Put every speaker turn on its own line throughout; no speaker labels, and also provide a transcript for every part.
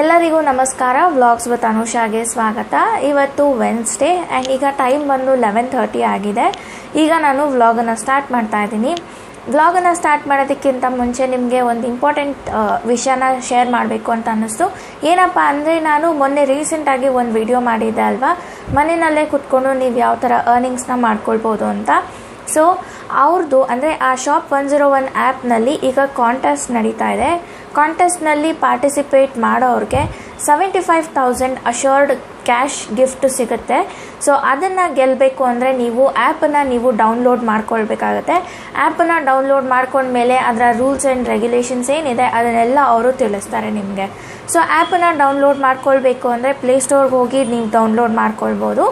ಎಲ್ಲರಿಗೂ ನಮಸ್ಕಾರ. Vlogs with ಅನುಷಾಗೆ ಸ್ವಾಗತ. ಇವತ್ತು ವೆನ್ಸ್ಡೇ ಆ್ಯಂಡ್ ಈಗ ಟೈಮ್ ಬಂದು ಲೆವೆನ್ ಥರ್ಟಿ ಆಗಿದೆ. ಈಗ ನಾನು ವ್ಲಾಗನ್ನು ಸ್ಟಾರ್ಟ್ ಮಾಡ್ತಾ ಇದ್ದೀನಿ. ವ್ಲಾಗನ್ನು ಸ್ಟಾರ್ಟ್ ಮಾಡೋದಕ್ಕಿಂತ ಮುಂಚೆ ನಿಮಗೆ ಒಂದು ಇಂಪಾರ್ಟೆಂಟ್ ವಿಷಯನ ಶೇರ್ ಮಾಡಬೇಕು ಅಂತ ಅನ್ನಿಸ್ತು. ಏನಪ್ಪ ಅಂದರೆ ನಾನು ಮೊನ್ನೆ ರೀಸೆಂಟಾಗಿ ಒಂದು ವಿಡಿಯೋ ಮಾಡಿದ್ದೆ ಅಲ್ವಾ? ಮನೆಯಲ್ಲೇ ಕುತ್ಕೊಂಡು ನೀವು ಯಾವ ಥರ ಅರ್ನಿಂಗ್ಸ್ನ ಮಾಡ್ಕೊಳ್ಬೋದು ಅಂತ. ಸೊ ಅವ್ರದ್ದು ಅಂದರೆ ಆ ಶಾಪ್ ಒನ್ ಜೀರೋ ಒನ್ ಆ್ಯಪ್ನಲ್ಲಿ ಈಗ ಕಾಂಟೆಸ್ಟ್ ನಡೀತಾ ಇದೆ. ಕಾಂಟೆಸ್ಟ್ನಲ್ಲಿ ಪಾರ್ಟಿಸಿಪೇಟ್ ಮಾಡೋರಿಗೆ seventy five thousand assured cash gift ಸಿಗುತ್ತೆ. ಸೊ ಅದನ್ನು ಗೆಲ್ಲಬೇಕು ಅಂದರೆ ನೀವು ಆ್ಯಪನ್ನು ನೀವು ಡೌನ್ಲೋಡ್ ಮಾಡ್ಕೊಳ್ಬೇಕಾಗತ್ತೆ. ಆ್ಯಪನ್ನು ಡೌನ್ಲೋಡ್ ಮಾಡ್ಕೊಂಡ್ಮೇಲೆ ಅದರ ರೂಲ್ಸ್ ಆ್ಯಂಡ್ ರೆಗ್ಯುಲೇಷನ್ಸ್ ಏನಿದೆ, ಅದನ್ನೆಲ್ಲ ಅವರು ತಿಳಿಸ್ತಾರೆ ನಿಮಗೆ. ಸೊ ಆ್ಯಪನ್ನು ಡೌನ್ಲೋಡ್ ಮಾಡ್ಕೊಳ್ಬೇಕು ಅಂದರೆ ಪ್ಲೇಸ್ಟೋರ್ಗೆ ಹೋಗಿ ನೀವು ಡೌನ್ಲೋಡ್ ಮಾಡ್ಕೊಳ್ಬೋದು.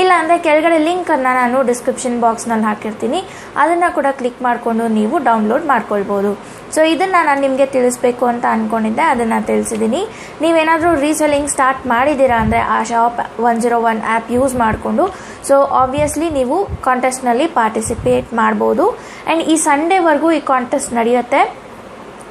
ಇಲ್ಲ ಅಂದರೆ ಕೆಳಗಡೆ ಲಿಂಕನ್ನು ನಾನು ಡಿಸ್ಕ್ರಿಪ್ಷನ್ ಬಾಕ್ಸ್ನಲ್ಲಿ ಹಾಕಿರ್ತೀನಿ. ಅದನ್ನು ಕೂಡ ಕ್ಲಿಕ್ ಮಾಡಿಕೊಂಡು ನೀವು ಡೌನ್ಲೋಡ್ ಮಾಡ್ಕೊಳ್ಬೋದು. ಸೊ ಇದನ್ನು ನಾನು ನಿಮಗೆ ತಿಳಿಸ್ಬೇಕು ಅಂತ ಅಂದ್ಕೊಂಡಿದ್ದೆ ಅದನ್ನು ತಿಳಿಸಿದ್ದೀನಿ ನೀವೇನಾದರೂ ರೀಸೆಲಿಂಗ್ ಸ್ಟಾರ್ಟ್ ಮಾಡಿದ್ದೀರಾ ಅಂದರೆ ಆ Shop one zero one app use ಮಾಡಿಕೊಂಡು. ಸೊ ಆಬ್ವಿಯಸ್ಲಿ ನೀವು ಕಾಂಟೆಸ್ಟ್ನಲ್ಲಿ ಪಾರ್ಟಿಸಿಪೇಟ್ ಮಾಡ್ಬೋದು. ಆ್ಯಂಡ್ ಈ ಸಂಡೇವರೆಗೂ ಈ ಕಾಂಟೆಸ್ಟ್ ನಡೆಯುತ್ತೆ.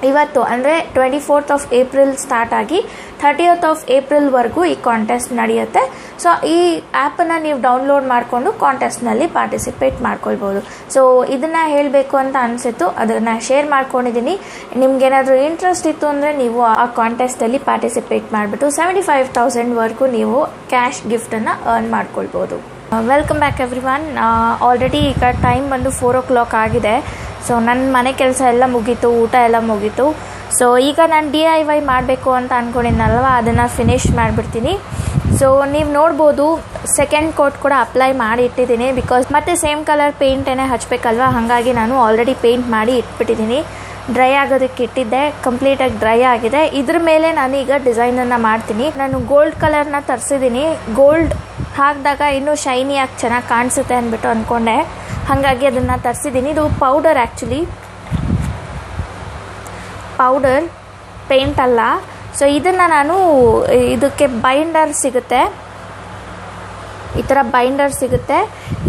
ಇವತ್ತು ಅಂದರೆ twenty fourth of April start ಆಗಿ ಥರ್ಟಿಯತ್ ಆಫ್ ಏಪ್ರಿಲ್ವರೆಗೂ ಈ ಕಾಂಟೆಸ್ಟ್ ನಡೆಯುತ್ತೆ. ಸೊ ಈ ಆ್ಯಪನ್ನು ನೀವು ಡೌನ್ಲೋಡ್ ಮಾಡಿಕೊಂಡು ಕಾಂಟೆಸ್ಟ್ನಲ್ಲಿ ಪಾರ್ಟಿಸಿಪೇಟ್ ಮಾಡ್ಕೊಳ್ಬೋದು. ಸೊ ಇದನ್ನು ಹೇಳಬೇಕು ಅಂತ ಅನಿಸಿತ್ತು. ಅದನ್ನು ಶೇರ್ ಮಾಡ್ಕೊಂಡಿದ್ದೀನಿ ನಿಮ್ಗೇನಾದರೂ ಇಂಟ್ರೆಸ್ಟ್ ಇತ್ತು ಅಂದರೆ ನೀವು ಆ ಕಾಂಟೆಸ್ಟಲ್ಲಿ ಪಾರ್ಟಿಸಿಪೇಟ್ ಮಾಡಿಬಿಟ್ಟು ಸೆವೆಂಟಿ ಫೈವ್ ತೌಸಂಡ್ವರೆಗೂ ನೀವು ಕ್ಯಾಶ್ ಗಿಫ್ಟನ್ನು ಅರ್ನ್ ಮಾಡ್ಕೊಳ್ಬೋದು. Welcome back everyone already ಈಗ ಟೈಮ್ ಬಂದು ಫೋರ್ ಓ ಕ್ಲಾಕ್ ಆಗಿದೆ. ಸೊ ನನ್ನ ಮನೆ ಕೆಲಸ ಎಲ್ಲ ಮುಗೀತು, ಊಟ ಎಲ್ಲ ಮುಗೀತು. ಸೊ ಈಗ ನಾನು ಡಿ ಐ ವೈ ಮಾಡಬೇಕು ಅಂತ ಅಂದ್ಕೊಂಡಿದ್ನಲ್ವ ಅದನ್ನು ಫಿನಿಶ್ ಮಾಡಿಬಿಡ್ತೀನಿ. ಸೊ ನೀವು ನೋಡ್ಬೋದು ಸೆಕೆಂಡ್ ಕೋಟ್ ಕೂಡ ಅಪ್ಲೈ ಮಾಡಿ ಇಟ್ಟಿದ್ದೀನಿ ಬಿಕಾಸ್ ಮತ್ತೆ ಸೇಮ್ ಕಲರ್ ಪೇಂಟೇನೆ ಹಚ್ಚಬೇಕಲ್ವ ಹಾಗಾಗಿ ನಾನು ಆಲ್ರೆಡಿ ಪೇಂಟ್ ಮಾಡಿ ಇಟ್ಬಿಟ್ಟಿದ್ದೀನಿ. ಡ್ರೈ ಆಗೋದಕ್ಕೆ ಇಟ್ಟಿದ್ದೆ ಕಂಪ್ಲೀಟಾಗಿ ಡ್ರೈ ಆಗಿದೆ. ಇದ್ರ ಮೇಲೆ ನಾನು ಈಗ ಡಿಸೈನನ್ನು ಮಾಡ್ತೀನಿ. ನಾನು ಗೋಲ್ಡ್ ಕಲರ್ನ ತರಿಸಿದ್ದೀನಿ. ಗೋಲ್ಡ್ ಹಾಕಿದಾಗ ಇನ್ನೂ ಶೈನಿಯಾಗಿ ಚೆನ್ನಾಗಿ ಕಾಣಿಸುತ್ತೆ ಅಂದ್ಬಿಟ್ಟು ಅಂದ್ಕೊಂಡೆ ಹಾಗಾಗಿ ಅದನ್ನು ತರಿಸಿದ್ದೀನಿ. ಇದು ಪೌಡರ್ ಆ್ಯಕ್ಚುಲಿ ಪೌಡರ್ ಪೇಂಟ್ ಅಲ್ಲ. ಸೊ ಇದನ್ನು ನಾನು, ಇದಕ್ಕೆ ಬೈಂಡರ್ ಸಿಗುತ್ತೆ. ಈ ಥರ ಬೈಂಡರ್ ಸಿಗುತ್ತೆ.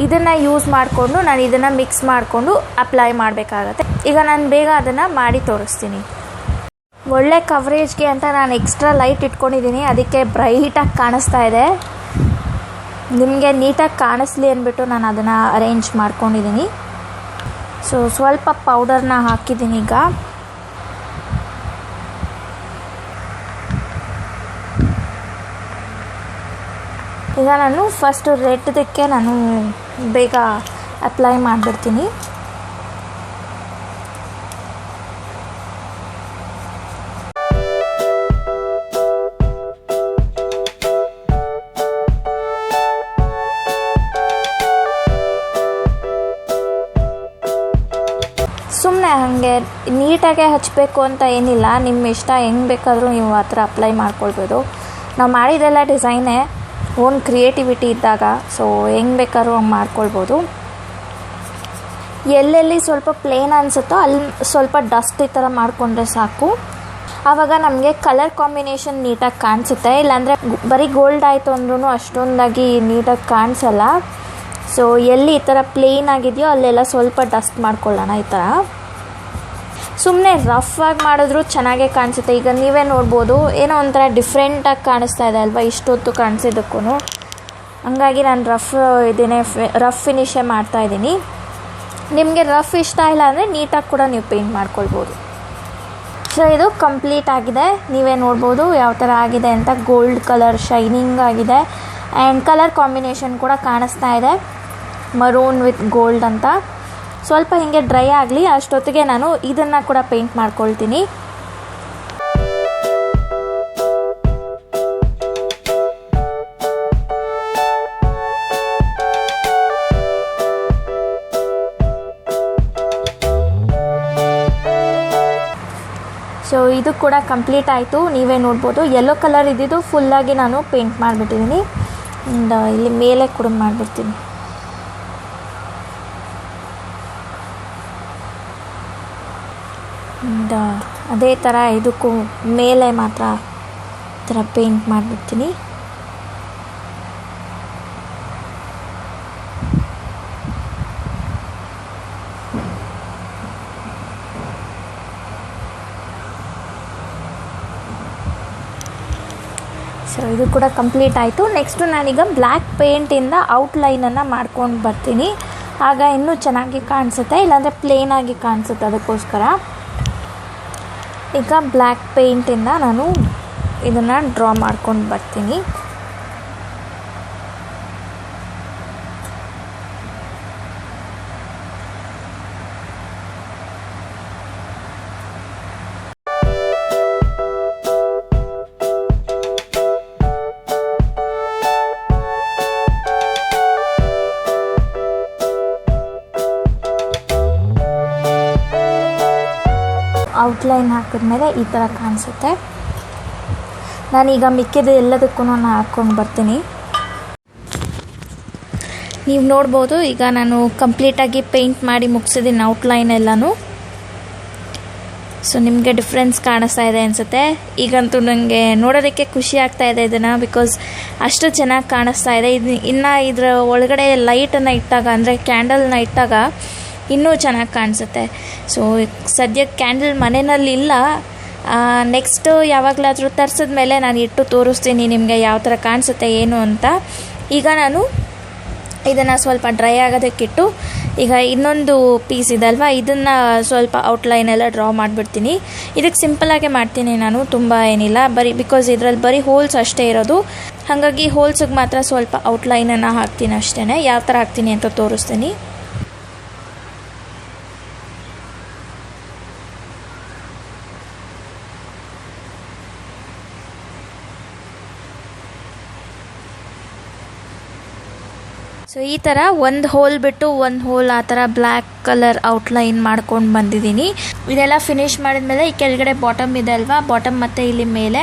ಇದನ್ನು ಯೂಸ್ ಮಾಡಿಕೊಂಡು ನಾನು ಇದನ್ನು ಮಿಕ್ಸ್ ಮಾಡಿಕೊಂಡು ಅಪ್ಲೈ ಮಾಡಬೇಕಾಗತ್ತೆ. ಈಗ ನಾನು ಬೇಗ ಅದನ್ನು ಮಾಡಿ ತೋರಿಸ್ತೀನಿ. ಒಳ್ಳೆ ಕವರೇಜ್ಗೆ ಅಂತ ನಾನು ಎಕ್ಸ್ಟ್ರಾ ಲೈಟ್ ಇಟ್ಕೊಂಡಿದ್ದೀನಿ. ಅದಕ್ಕೆ ಬ್ರೈಟಾಗಿ ಕಾಣಿಸ್ತಾ ಇದೆ. ನಿಮಗೆ ನೀಟಾಗಿ ಕಾಣಿಸ್ಲಿ ಅಂದ್ಬಿಟ್ಟು ನಾನು ಅದನ್ನು ಅರೇಂಜ್ ಮಾಡ್ಕೊಂಡಿದ್ದೀನಿ ಸೊ ಸ್ವಲ್ಪ ಪೌಡರ್ನ ಹಾಕಿದ್ದೀನಿ ಈಗ. ಈಗ ನಾನು ಫಸ್ಟ್ ರೆಡ್ದಕ್ಕೆ ನಾನು ಬೇಗ ಅಪ್ಲೈ ಮಾಡಿಬಿಡ್ತೀನಿ. ಹಾಗೆ ನೀಟಾಗೆ ಹಚ್ಚಬೇಕು ಅಂತ ಏನಿಲ್ಲ. ನಿಮ್ಮ ಇಷ್ಟ ಹೆಂಗೆ ಬೇಕಾದರೂ ನೀವು ಆ ಥರ ಅಪ್ಲೈ ಮಾಡ್ಕೊಳ್ಬೋದು. ನಾವು ಮಾಡಿದೆಲ್ಲ ಡಿಸೈನೇ ಓನ್ ಕ್ರಿಯೇಟಿವಿಟಿ ಇದ್ದಾಗ ಸೊ ಹೆಂಗೆ ಬೇಕಾದ್ರೂ ಹಂಗೆ ಮಾಡ್ಕೊಳ್ಬೋದು. ಎಲ್ಲೆಲ್ಲಿ ಸ್ವಲ್ಪ ಪ್ಲೇನ್ ಅನಿಸುತ್ತೋ ಅಲ್ಲಿ ಸ್ವಲ್ಪ ಡಸ್ಟ್ ಈ ಥರ ಮಾಡಿಕೊಂಡ್ರೆ ಸಾಕು. ಆವಾಗ ನಮಗೆ ಕಲರ್ ಕಾಂಬಿನೇಷನ್ ನೀಟಾಗಿ ಕಾಣಿಸುತ್ತೆ. ಇಲ್ಲಾಂದರೆ ಬರೀ ಗೋಲ್ಡ್ ಆಯಿತು ಅಂದ್ರೂ ಅಷ್ಟೊಂದಾಗಿ ನೀಟಾಗಿ ಕಾಣಿಸಲ್ಲ. ಸೊ ಎಲ್ಲಿ ಈ ಥರ ಪ್ಲೇನ್ ಆಗಿದೆಯೋ ಅಲ್ಲೆಲ್ಲ ಸ್ವಲ್ಪ ಡಸ್ಟ್ ಮಾಡ್ಕೊಳ್ಳೋಣ ಈ ಥರ. ಸುಮ್ಮನೆ ರಫ್ ಆಗಿ ಮಾಡಿದ್ರು ಚೆನ್ನಾಗೇ ಕಾಣಿಸುತ್ತೆ. ಈಗ ನೀವೇ ನೋಡ್ಬೋದು, ಏನೋ ಒಂಥರ ಡಿಫ್ರೆಂಟಾಗಿ ಕಾಣಿಸ್ತಾ ಇದೆ ಅಲ್ವಾ ಇಷ್ಟೊತ್ತು ಕಾಣಿಸಿದ್ದಕ್ಕೂ ಹಂಗಾಗಿ ನಾನು ರಫ್ ಇದನ್ನೇ ರಫ್ ಫಿನಿಶೇ ಮಾಡ್ತಾ ಇದ್ದೀನಿ. ನಿಮಗೆ ರಫ್ ಇಷ್ಟ ಇಲ್ಲ ಅಂದರೆ ನೀಟಾಗಿ ಕೂಡ ನೀವು ಪೇಂಟ್ ಮಾಡ್ಕೊಳ್ಬೋದು. ಸೊ ಇದು ಕಂಪ್ಲೀಟ್ ಆಗಿದೆ. ನೀವೇ ನೋಡ್ಬೋದು ಯಾವ ಥರ ಆಗಿದೆ ಅಂತ. ಗೋಲ್ಡ್ ಕಲರ್ ಶೈನಿಂಗ್ ಆಗಿದೆ. ಆ್ಯಂಡ್ ಕಲರ್ ಕಾಂಬಿನೇಷನ್ ಕೂಡ ಕಾಣಿಸ್ತಾ ಇದೆ. ಮರೂನ್ ವಿತ್ ಗೋಲ್ಡ್ ಅಂತ. ಸ್ವಲ್ಪ ಹೀಗೆ ಡ್ರೈ ಆಗಲಿ, ಅಷ್ಟೊತ್ತಿಗೆ ನಾನು ಇದನ್ನು ಕೂಡ ಪೇಂಟ್ ಮಾಡ್ಕೊಳ್ತೀನಿ. ಸೊ ಇದು ಕೂಡ ಕಂಪ್ಲೀಟ್ ಆಯಿತು. ನೀವೇ ನೋಡ್ಬೋದು. ಯೆಲ್ಲೋ ಕಲರ್ ಇದ್ದಿದ್ದು ಫುಲ್ಲಾಗಿ ನಾನು ಪೇಂಟ್ ಮಾಡಿಬಿಟ್ಟಿದ್ದೀನಿ. ಇಲ್ಲಿ ಮೇಲೆ ಕೂಡ ಮಾಡಿಬಿಡ್ತೀನಿ. ಆ್ಯಂಡ್ ಅದೇ ಥರ ಇದಕ್ಕೂ ಮೇಲೆ ಮಾತ್ರ ಥರ ಪೇಂಟ್ ಮಾಡಿಬಿಡ್ತೀನಿ. ಸೊ ಇದು ಕೂಡ ಕಂಪ್ಲೀಟ್ ಆಯಿತು. ನೆಕ್ಸ್ಟು ನಾನೀಗ ಬ್ಲ್ಯಾಕ್ ಪೇಂಟಿಂದ ಔಟ್ಲೈನನ್ನು ಮಾಡ್ಕೊಂಡು ಬರ್ತೀನಿ. ಆಗ ಇನ್ನೂ ಚೆನ್ನಾಗಿ ಕಾಣಿಸುತ್ತೆ, ಇಲ್ಲಾಂದರೆ ಪ್ಲೇನಾಗಿ ಕಾಣಿಸುತ್ತೆ ಅದಕ್ಕೋಸ್ಕರ. ಈಗ ಬ್ಲ್ಯಾಕ್ ಪೇಂಟಿಂದ ನಾನು ಇದನ್ನು ಡ್ರಾ ಮಾಡ್ಕೊಂಡು ಬರ್ತೀನಿ. ಔಟ್ಲೈನ್ ಹಾಕಿದ್ಮೇಲೆ ಈ ಥರ ಕಾಣಿಸುತ್ತೆ. ನಾನೀಗ ಮಿಕ್ಕಿದ ಎಲ್ಲದಕ್ಕೂ ನಾನು ಹಾಕ್ಕೊಂಡು ಬರ್ತೀನಿ. ನೀವು ನೋಡ್ಬೋದು, ಈಗ ನಾನು ಕಂಪ್ಲೀಟಾಗಿ ಪೇಂಟ್ ಮಾಡಿ ಮುಗಿಸಿದ್ದೀನಿ ಔಟ್ಲೈನ್ ಎಲ್ಲನೂ. ಸೊ ನಿಮಗೆ ಡಿಫ್ರೆನ್ಸ್ ಕಾಣಿಸ್ತಾ ಇದೆ ಅನಿಸುತ್ತೆ. ಈಗಂತೂ ನನಗೆ ನೋಡೋದಕ್ಕೆ ಖುಷಿ ಆಗ್ತಾ ಇದೆ ಇದನ್ನು ಬಿಕಾಸ್ ಅಷ್ಟು ಚೆನ್ನಾಗಿ ಕಾಣಿಸ್ತಾ ಇದೆ. ಇದು ಇನ್ನು ಇದರ ಒಳಗಡೆ ಲೈಟನ್ನು ಇಟ್ಟಾಗ, ಅಂದರೆ ಕ್ಯಾಂಡಲ್ನ ಇಟ್ಟಾಗ ಇನ್ನೂ ಚೆನ್ನಾಗಿ ಕಾಣಿಸುತ್ತೆ. ಸೊ ಸದ್ಯಕ್ಕೆ ಕ್ಯಾಂಡಲ್ ಮನೆಯಲ್ಲಿ ಇಲ್ಲ. ನೆಕ್ಸ್ಟು ಯಾವಾಗಲಾದರೂ ತರಿಸಿದ ಮೇಲೆ ನಾನು ಇಟ್ಟು ತೋರಿಸ್ತೀನಿ ನಿಮಗೆ ಯಾವ ಥರ ಕಾಣಿಸುತ್ತೆ, ಏನು ಅಂತ. ಈಗ ನಾನು ಇದನ್ನು ಸ್ವಲ್ಪ ಡ್ರೈ ಆಗೋದಕ್ಕಿಟ್ಟು ಈಗ ಇನ್ನೊಂದು ಪೀಸ್ ಇದಲ್ವ ಇದನ್ನು ಸ್ವಲ್ಪ ಔಟ್ಲೈನ್ ಎಲ್ಲ ಡ್ರಾ ಮಾಡಿಬಿಡ್ತೀನಿ. ಇದಕ್ಕೆ ಸಿಂಪಲಾಗೆ ಮಾಡ್ತೀನಿ ನಾನು, ತುಂಬ ಏನಿಲ್ಲ. ಬರೀ ಬಿಕಾಸ್ ಇದರಲ್ಲಿ ಬರೀ ಹೋಲ್ಸ್ ಅಷ್ಟೇ ಇರೋದು. ಹಾಗಾಗಿ ಹೋಲ್ಸಿಗೆ ಮಾತ್ರ ಸ್ವಲ್ಪ ಔಟ್ಲೈನನ್ನು ಹಾಕ್ತೀನಿ ಅಷ್ಟೇ ಯಾವ ಥರ ಹಾಕ್ತೀನಿ ಅಂತ ತೋರಿಸ್ತೀನಿ. ಈ ಥರ ಒಂದು ಹೋಲ್ ಬಿಟ್ಟು ಒಂದು ಹೋಲ್ ಆ ಥರ ಬ್ಲ್ಯಾಕ್ ಕಲರ್ ಔಟ್ಲೈನ್ ಮಾಡ್ಕೊಂಡು ಬಂದಿದ್ದೀನಿ ಇದೆಲ್ಲ ಫಿನಿಶ್ ಮಾಡಿದ್ಮೇಲೆ ಈ ಕೆಳಗಡೆ ಬಾಟಮ್ ಇದೆ ಅಲ್ವಾ? ಬಾಟಮ್ ಮತ್ತು ಇಲ್ಲಿ ಮೇಲೆ.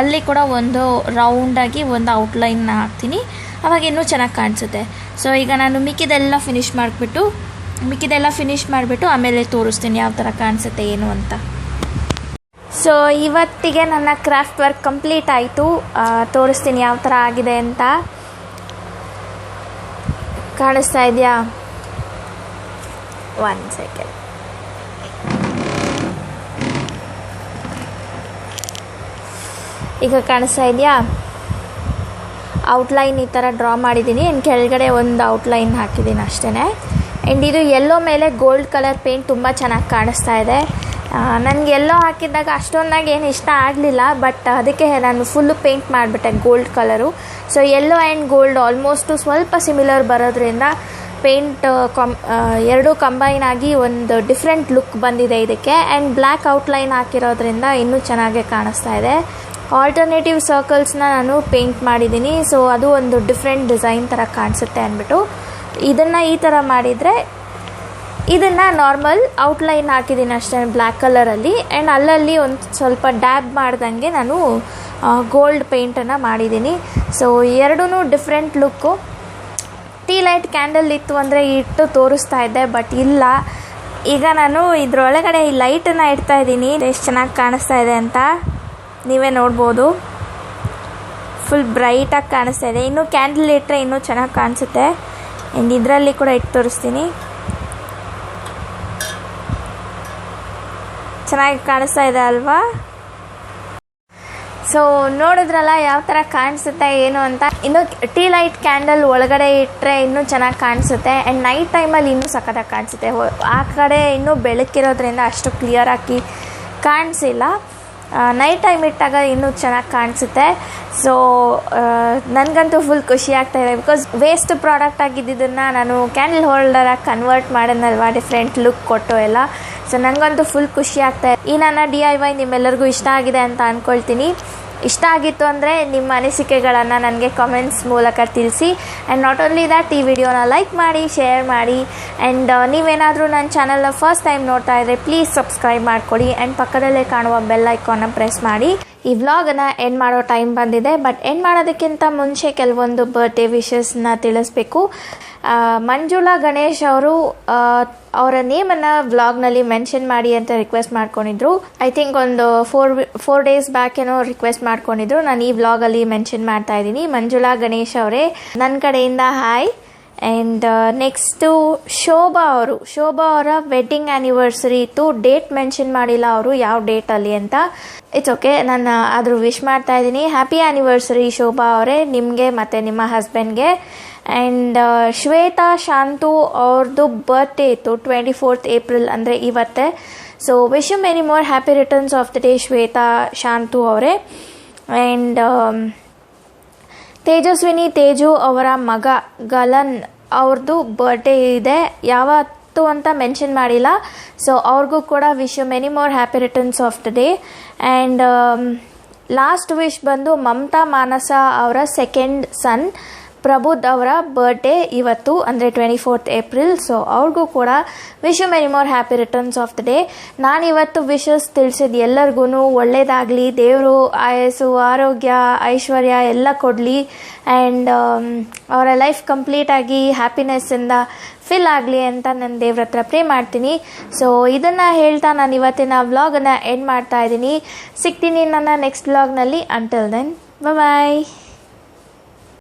ಅಲ್ಲಿ ಕೂಡ ಒಂದು ರೌಂಡಾಗಿ ಒಂದು ಔಟ್ಲೈನ್ನ ಹಾಕ್ತೀನಿ. ಅವಾಗ ಇನ್ನೂ ಚೆನ್ನಾಗಿ ಕಾಣಿಸುತ್ತೆ. ಸೊ ಈಗ ನಾನು ಮಿಕ್ಕಿದೆಲ್ಲ ಫಿನಿಶ್ ಮಾಡಿಬಿಟ್ಟು, ಮಿಕ್ಕಿದೆಲ್ಲ ಫಿನಿಶ್ ಮಾಡಿಬಿಟ್ಟು ಆಮೇಲೆ ತೋರಿಸ್ತೀನಿ ಯಾವ ಥರ ಕಾಣಿಸುತ್ತೆ ಏನು ಅಂತ. ಸೊ ಇವತ್ತಿಗೆ ನನ್ನ ಕ್ರಾಫ್ಟ್ ವರ್ಕ್ ಕಂಪ್ಲೀಟ್ ಆಯಿತು. ತೋರಿಸ್ತೀನಿ ಯಾವ ಥರ ಆಗಿದೆ ಅಂತ. ಕಾಣಿಸ್ತಾ ಇದೆಯಾ? ಒನ್ ಸೆಕೆಂಡ್ ಈಗ ಕಾಣಿಸ್ತಾ ಇದೆಯಾ? ಔಟ್ಲೈನ್ ಈ ಥರ ಡ್ರಾ ಮಾಡಿದ್ದೀನಿ. ಇನ್ನು ಕೆಳಗಡೆ ಒಂದು ಔಟ್ಲೈನ್ ಹಾಕಿದ್ದೀನಿ ಅಷ್ಟೇ ಆ್ಯಂಡ್ ಇದು ಎಲ್ಲೋ ಮೇಲೆ ಗೋಲ್ಡ್ ಕಲರ್ ಪೇಂಟ್ ತುಂಬ ಚೆನ್ನಾಗಿ ಕಾಣಿಸ್ತಾ ಇದೆ. ನನಗೆ ಎಲ್ಲೋ ಹಾಕಿದ್ದಾಗ ಅಷ್ಟೊಂದಾಗ ಏನು ಇಷ್ಟ ಆಗಲಿಲ್ಲ ಬಟ್ ಅದಕ್ಕೆ ನಾನು ಫುಲ್ಲು ಪೇಂಟ್ ಮಾಡಿಬಿಟ್ಟೆ gold colour so yellow and gold almost ಸ್ವಲ್ಪ ಸಿಮಿಲರ್ ಬರೋದ್ರಿಂದ ಪೇಂಟ್ ಕಾಮ್ ಎರಡೂ ಕಂಬೈನ್ ಆಗಿ ಒಂದು ಡಿಫ್ರೆಂಟ್ ಲುಕ್ ಬಂದಿದೆ ಇದಕ್ಕೆ. ಆ್ಯಂಡ್ ಬ್ಲ್ಯಾಕ್ ಔಟ್ಲೈನ್ ಹಾಕಿರೋದ್ರಿಂದ ಇನ್ನೂ ಚೆನ್ನಾಗೇ ಕಾಣಿಸ್ತಾ ಇದೆ. ಆಲ್ಟರ್ನೇಟಿವ್ ಸರ್ಕಲ್ಸ್ನ ನಾನು ಪೇಂಟ್ ಮಾಡಿದ್ದೀನಿ. ಸೊ ಅದು ಒಂದು ಡಿಫ್ರೆಂಟ್ ಡಿಸೈನ್ ಥರ ಕಾಣಿಸುತ್ತೆ ಅಂದ್ಬಿಟ್ಟು. ಇದನ್ನು ಈ ಥರ ಮಾಡಿದರೆ ಇದನ್ನು ನಾರ್ಮಲ್ ಔಟ್ಲೈನ್ ಹಾಕಿದ್ದೀನಿ ಅಷ್ಟೇ ಬ್ಲ್ಯಾಕ್ ಕಲರಲ್ಲಿ ಆ್ಯಂಡ್ ಅಲ್ಲಲ್ಲಿ ಒಂದು ಸ್ವಲ್ಪ ಡ್ಯಾಬ್ ಮಾಡ್ದಂಗೆ ನಾನು ಗೋಲ್ಡ್ ಪೇಂಟನ್ನು ಮಾಡಿದ್ದೀನಿ ಸೊ ಎರಡೂ different look tea light candle ಇತ್ತು ಅಂದರೆ ಇಟ್ಟು ತೋರಿಸ್ತಾ ಇದ್ದೆ ಬಟ್ ಇಲ್ಲ. ಈಗ ನಾನು ಇದರೊಳಗಡೆ ಈ ಲೈಟನ್ನು ಇಡ್ತಾ ಇದ್ದೀನಿ. ಎಷ್ಟು ಚೆನ್ನಾಗಿ ಕಾಣಿಸ್ತಾ ಇದೆ ಅಂತ. ನೀವೇ ನೋಡ್ಬೋದು. ಫುಲ್ ಬ್ರೈಟಾಗಿ ಕಾಣಿಸ್ತಾ ಇದೆ. ಇನ್ನೂ ಕ್ಯಾಂಡಲ್ ಇಟ್ಟರೆ ಇನ್ನೂ ಚೆನ್ನಾಗಿ ಕಾಣಿಸುತ್ತೆ. ಆ್ಯಂಡ್ ಇದರಲ್ಲಿ ಕೂಡ ಇಟ್ಟು ತೋರಿಸ್ತೀನಿ. ಚೆನ್ನಾಗಿ ಕಾಣಿಸ್ತಾ ಇದೆ ಅಲ್ವಾ? ಸೊ ನೋಡಿದ್ರಲ್ಲ ಯಾವ ಥರ ಕಾಣಿಸುತ್ತೆ, ಏನು ಅಂತ? ಇನ್ನು ಟೀ ಲೈಟ್ ಕ್ಯಾಂಡಲ್ ಒಳಗಡೆ ಇಟ್ಟರೆ ಇನ್ನೂ ಚೆನ್ನಾಗಿ ಕಾಣಿಸುತ್ತೆ. ಆ್ಯಂಡ್ ನೈಟ್ ಟೈಮಲ್ಲಿ ಇನ್ನೂ ಸಖತ್ತಾಗಿ ಕಾಣಿಸುತ್ತೆ. ಆ ಕಡೆ ಇನ್ನೂ ಬೆಳಕಿರೋದ್ರಿಂದ ಅಷ್ಟು ಕ್ಲಿಯರ್ ಆಗಿ ಕಾಣಿಸಿಲ್ಲ. ನೈಟ್ ಟೈಮ್ ಇಟ್ಟಾಗ ಇನ್ನೂ ಚೆನ್ನಾಗಿ ಕಾಣಿಸುತ್ತೆ. ಸೊ ನನಗಂತೂ ಫುಲ್ ಖುಷಿ ಆಗ್ತಾ ಇದೆ ಬಿಕಾಸ್ ವೇಸ್ಟ್ ಪ್ರಾಡಕ್ಟ್ ಆಗಿದ್ದನ್ನು ನಾನು ಕ್ಯಾಂಡಲ್ ಹೋಲ್ಡರಾಗಿ ಕನ್ವರ್ಟ್ ಮಾಡೋದಲ್ವಾ ಡಿಫ್ರೆಂಟ್ ಲುಕ್ ಕೊಟ್ಟು ಎಲ್ಲ. ಸೊ ನನಗಂತೂ ಫುಲ್ ಖುಷಿ ಆಗ್ತಾ ಇದೆ. ಈ ನನ್ನ ಡಿ ಐ ವೈ ನಿಮ್ಮೆಲ್ಲರಿಗೂ ಇಷ್ಟ ಆಗಿದೆ ಅಂತ ಅಂದ್ಕೊಳ್ತೀನಿ ಇಷ್ಟ ಆಗಿತ್ತು ಅಂದರೆ ನಿಮ್ಮ ಅನಿಸಿಕೆಗಳನ್ನು ನನಗೆ ಕಾಮೆಂಟ್ಸ್ ಮೂಲಕ ತಿಳಿಸಿ. ಆ್ಯಂಡ್ ನಾಟ್ ಓನ್ಲಿ ದ್ಯಾಟ್ ಈ ವಿಡಿಯೋನ ಲೈಕ್ ಮಾಡಿ ಶೇರ್ ಮಾಡಿ. ಆ್ಯಂಡ್ ನೀವೇನಾದರೂ ನನ್ನ ಚಾನಲ್ನ ಫಸ್ಟ್ ಟೈಮ್ ನೋಡ್ತಾ ಇದ್ದರೆ ಪ್ಲೀಸ್ ಸಬ್ಸ್ಕ್ರೈಬ್ ಮಾಡಿಕೊಡಿ ಆ್ಯಂಡ್ ಪಕ್ಕದಲ್ಲೇ ಕಾಣುವ ಬೆಲ್ ಐಕಾನ್ನ ಪ್ರೆಸ್ ಮಾಡಿ. ಈ ವ್ಲಾಗನ್ನು ಎಂಡ್ ಮಾಡೋ ಟೈಮ್ ಬಂದಿದೆ ಬಟ್ ಎಂಡ್ ಮಾಡೋದಕ್ಕಿಂತ ಮುಂಚೆ ಕೆಲವೊಂದು ಬರ್ಡೇ ವಿಶಸ್ನ ತಿಳಿಸ್ಬೇಕು. ಮಂಜುಳಾ ಗಣೇಶ್ ಅವರು ಅವರ ನೇಮನ್ನು ವ್ಲಾಗ್ನಲ್ಲಿ ಮೆನ್ಷನ್ ಮಾಡಿ ಅಂತ ರಿಕ್ವೆಸ್ಟ್ ಮಾಡ್ಕೊಂಡಿದ್ರು. ಐ ಥಿಂಕ್ ಒಂದು ಫೋರ್ ಫೋರ್ ಡೇಸ್ ಬ್ಯಾಕ್ ಏನೋ ರಿಕ್ವೆಸ್ಟ್ ಮಾಡ್ಕೊಂಡಿದ್ರು. ನಾನು ಈ ವ್ಲಾಗಲ್ಲಿ ಮೆನ್ಷನ್ ಮಾಡ್ತಾ ಇದ್ದೀನಿ. ಮಂಜುಳಾ ಗಣೇಶ್ ಅವರೇ ನನ್ನ ಕಡೆಯಿಂದ ಹಾಯ್ ಆ್ಯಂಡ್ ನೆಕ್ಸ್ಟು ಶೋಭಾ ಅವರು ಶೋಭಾ ಅವರ ವೆಡ್ಡಿಂಗ್ ಆ್ಯನಿವರ್ಸರಿ ಇತ್ತು ಡೇಟ್ ಮೆನ್ಷನ್ ಮಾಡಿಲ್ಲ ಅವರು ಯಾವ ಡೇಟಲ್ಲಿ ಅಂತ. ಇಟ್ಸ್ ಓಕೆ ನಾನು ಆದರೂ ವಿಶ್ ಮಾಡ್ತಾ ಇದ್ದೀನಿ. ಹ್ಯಾಪಿ ಆ್ಯನಿವರ್ಸರಿ ಶೋಭಾ ಅವರೇ. ನಿಮಗೆ ಮತ್ತು ನಿಮ್ಮ ಹಸ್ಬೆಂಡ್ಗೆ ಆ್ಯಂಡ್ ಶ್ವೇತಾ ಶಾಂತು ಅವ್ರದ್ದು ಬರ್ತ್ಡೇ ಇತ್ತು ಟ್ವೆಂಟಿ ಫೋರ್ತ್ ಏಪ್ರಿಲ್ ಅಂದರೆ ಇವತ್ತೇ. So wish you many more happy returns of the day Shwetha Shanthu ಅವರೇ. ಆ್ಯಂಡ್ ತೇಜಸ್ವಿನಿ ತೇಜು ಅವರ ಮಗ ಗಲನ್ ಅವ್ರದ್ದು ಬರ್ಡೇ ಇದೆ. ಯಾವತ್ತು ಅಂತ ಮೆನ್ಷನ್ ಮಾಡಿಲ್ಲ. ಸೊ ಅವ್ರಿಗೂ ಕೂಡ wish you many more happy returns of the day and last wish ಬಂದು ಮಮತಾ ಮಾನಸ ಅವರ ಸೆಕೆಂಡ್ ಸನ್ ಪ್ರಬುದ್ ಅವರ ಬರ್ಡೇ ಇವತ್ತು, ಅಂದರೆ ಟ್ವೆಂಟಿ ಫೋರ್ತ್ ಏಪ್ರಿಲ್ ಸೊ ಅವ್ರಿಗೂ ಕೂಡ wish you many more happy returns of the day ನಾನು ಇವತ್ತು ವಿಶಸ್ ತಿಳಿಸಿದ ಎಲ್ಲರಿಗೂ ಒಳ್ಳೇದಾಗಲಿ, ದೇವರು ಆಯಸ್ಸು, ಆರೋಗ್ಯ, ಐಶ್ವರ್ಯ ಎಲ್ಲ ಕೊಡಲಿ ಆ್ಯಂಡ್ ಅವರ ಲೈಫ್ ಕಂಪ್ಲೀಟಾಗಿ ಹ್ಯಾಪಿನೆಸ್ಸಿಂದ ಫಿಲ್ ಆಗಲಿ ಅಂತ ನಾನು ದೇವ್ರ ಹತ್ರ ಪ್ರೇ ಮಾಡ್ತೀನಿ. ಸೊ ಇದನ್ನು ಹೇಳ್ತಾ ನಾನು ಇವತ್ತಿನ ವ್ಲಾಗನ್ನು ಎಂಡ್ ಮಾಡ್ತಾ ಇದ್ದೀನಿ. ಸಿಗ್ತೀನಿ ನನ್ನ ನೆಕ್ಸ್ಟ್ ವ್ಲಾಗ್ನಲ್ಲಿ ಅಂಟಿಲ್ ದೆನ್ ಬಾಯ್